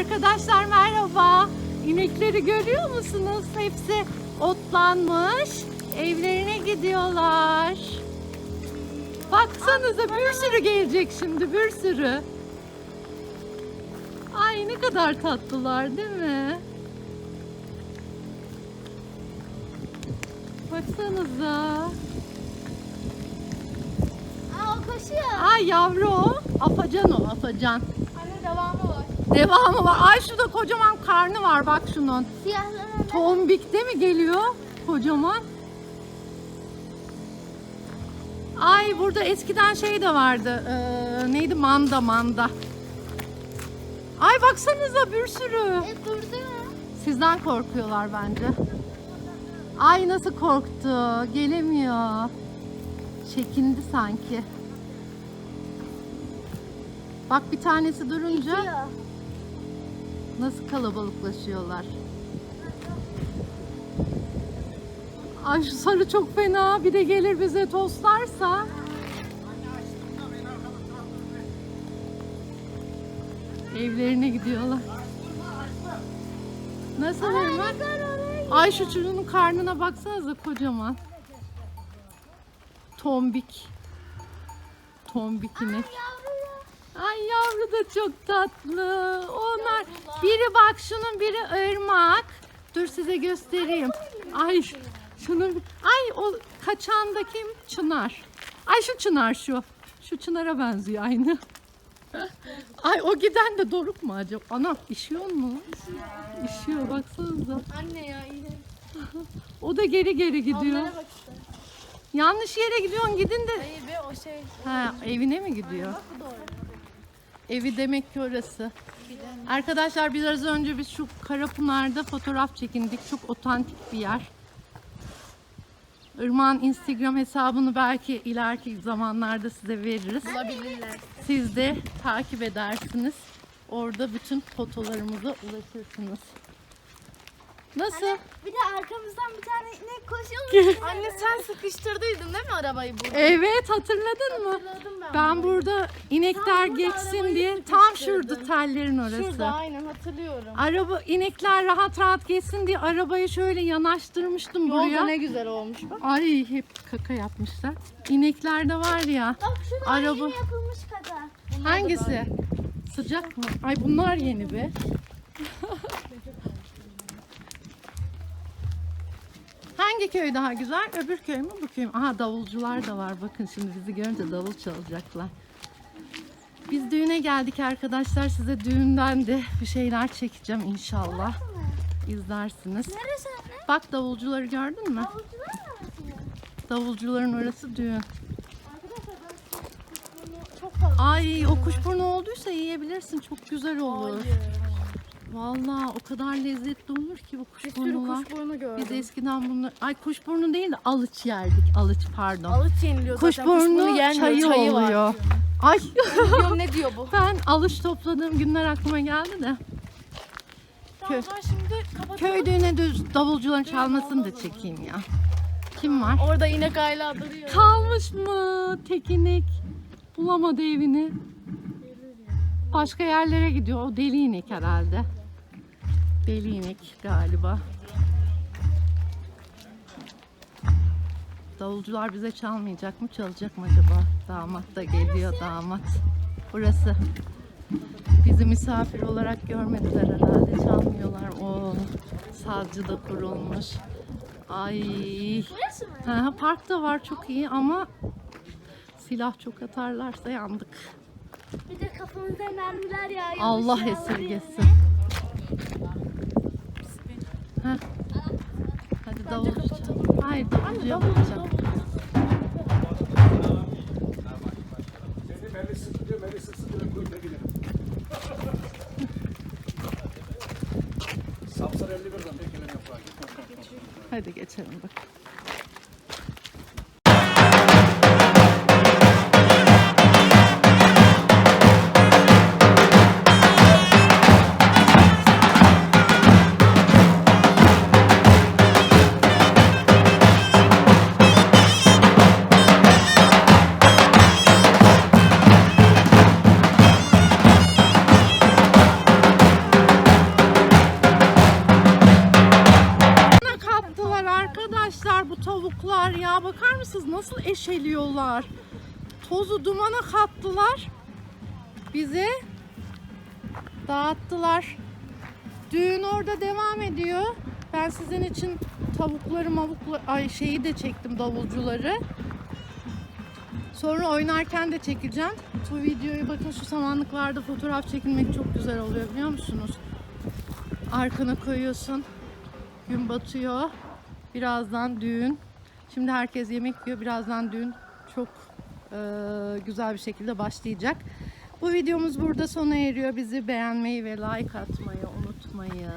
Arkadaşlar merhaba. İnekleri görüyor musunuz? Hepsi otlanmış. Evlerine gidiyorlar. Baksanıza bir sürü gelecek şimdi bir sürü. Ay ne kadar tatlılar değil mi? Baksanıza. Aa o koşuyor. Ay yavru o. Afacan o afacan. Anne devamı var. Devamı var. Ay şurada kocaman karnı var bak şunun. Siyahları Tombik de mi geliyor? Kocaman. Ay burada eskiden şey de vardı. Ee, neydi? Manda manda. Ay baksanıza bir sürü. hep durdu mu? Sizden korkuyorlar bence. Ay nasıl korktu. Gelemiyor. Çekindi sanki. Bak bir tanesi durunca Gidiyor. Nasıl kalabalıklaşıyorlar. Ay şu sarı çok fena. Bir de gelir bize tostlarsa. Evlerine gidiyorlar. Nasıl Irmak? Ay şu çocuğun karnına baksanıza kocaman. Tombik. Tombik inek. Ay da çok tatlı. Onlar biri bak şunun biri ırmak. Dur size göstereyim. Ay şunun ay o kaçan da kim? Çınar. Ay şu Çınar şu. Şu Çınar'a benziyor aynı. Ay o giden de Doruk mu acaba? Ana işiyor mu? İşiyor baksanıza. Anne ya iyi. O da geri geri gidiyor. Onlara bak işte. Yanlış yere gidiyorsun gidin de. Hayır be o şey. Ha evine mi gidiyor? Evi demek ki orası. Arkadaşlar biraz önce biz şu Karapınar'da fotoğraf çekindik. Çok otantik bir yer. Irmak'ın Instagram hesabını belki ileriki zamanlarda size veririz. Bulabilirler. Siz de takip edersiniz. Orada bütün fotolarımıza ulaşırsınız. Nasıl? Bir de arkamızdan bir tane inek koşuyor. Anne sen sıkıştırdıydın değil mi arabayı burada? Evet hatırladın mı? Hatırladım ben. Ben burada inekler burada geçsin arabayı diye tam sıkıştırdım. şurada tellerin orası. Şurada aynen hatırlıyorum. Araba inekler rahat rahat geçsin diye arabayı şöyle yanaştırmıştım Yolda buraya. ne güzel olmuş bak. Ay hep kaka yapmışlar. İnekler de var ya. Bak şurada Araba- yeni yapılmış kadar. Hangisi? Sıcak mı? Ay bunlar yeni be. Hangi köy daha güzel? Öbür köy mü bu köy mü? Aha davulcular da var. Bakın şimdi bizi görünce davul çalacaklar. Biz düğüne geldik arkadaşlar. Size düğünden de bir şeyler çekeceğim inşallah. İzlersiniz. Neresi? Bak davulcuları gördün mü? Davulcuların orası düğün. Arkadaşlar ben bunu çok fazla Ay o kuşburnu olduysa yiyebilirsin. Çok güzel olur. Hayır. Vallahi o kadar lezzetli olur ki bu Bir sürü kuşburnular. kuşburnu gördüm. Biz eskiden bunlar, ay kuşburnu değil de alıç yerdik. Alıç pardon. Alıç yeniliyor zaten. Kuşburnu yenmiyor, çayı, var. oluyor. Ay Diyorum ne diyor bu? ben alış topladığım günler aklıma geldi de. Tamam ben şimdi. Köy düğüne düz davulcuların çalmasını da çekeyim ya. Kim var? Orada inek hala duruyor. Kalmış mı tekinik? Bulamadı evini. Başka yerlere gidiyor. O deli inek herhalde. Deli inek galiba. Davulcular bize çalmayacak mı? Çalacak mı acaba? Damat da geliyor damat. Burası. Bizi misafir olarak görmediler herhalde. Çalmıyorlar. O sazcı da kurulmuş. Ay. Burası mı? Ha, park da var çok iyi ama silah çok atarlarsa yandık. Bir de kafamıza mermiler yağıyor. Allah esirgesin. Hadi davulcu. Hayır davulcu yapacağım. Seni beni sıkıyor, Hadi geçelim bak. ya bakar mısınız nasıl eşeliyorlar. Tozu dumana kattılar. Bize dağıttılar. Düğün orada devam ediyor. Ben sizin için tavukları mavuklu ay şeyi de çektim davulcuları. Sonra oynarken de çekeceğim. Bu videoyu bakın şu samanlıklarda fotoğraf çekilmek çok güzel oluyor biliyor musunuz? Arkana koyuyorsun. Gün batıyor. Birazdan düğün. Şimdi herkes yemek yiyor. Birazdan düğün çok eee, güzel bir şekilde başlayacak. Bu videomuz burada sona eriyor. Bizi beğenmeyi ve like atmayı unutmayın.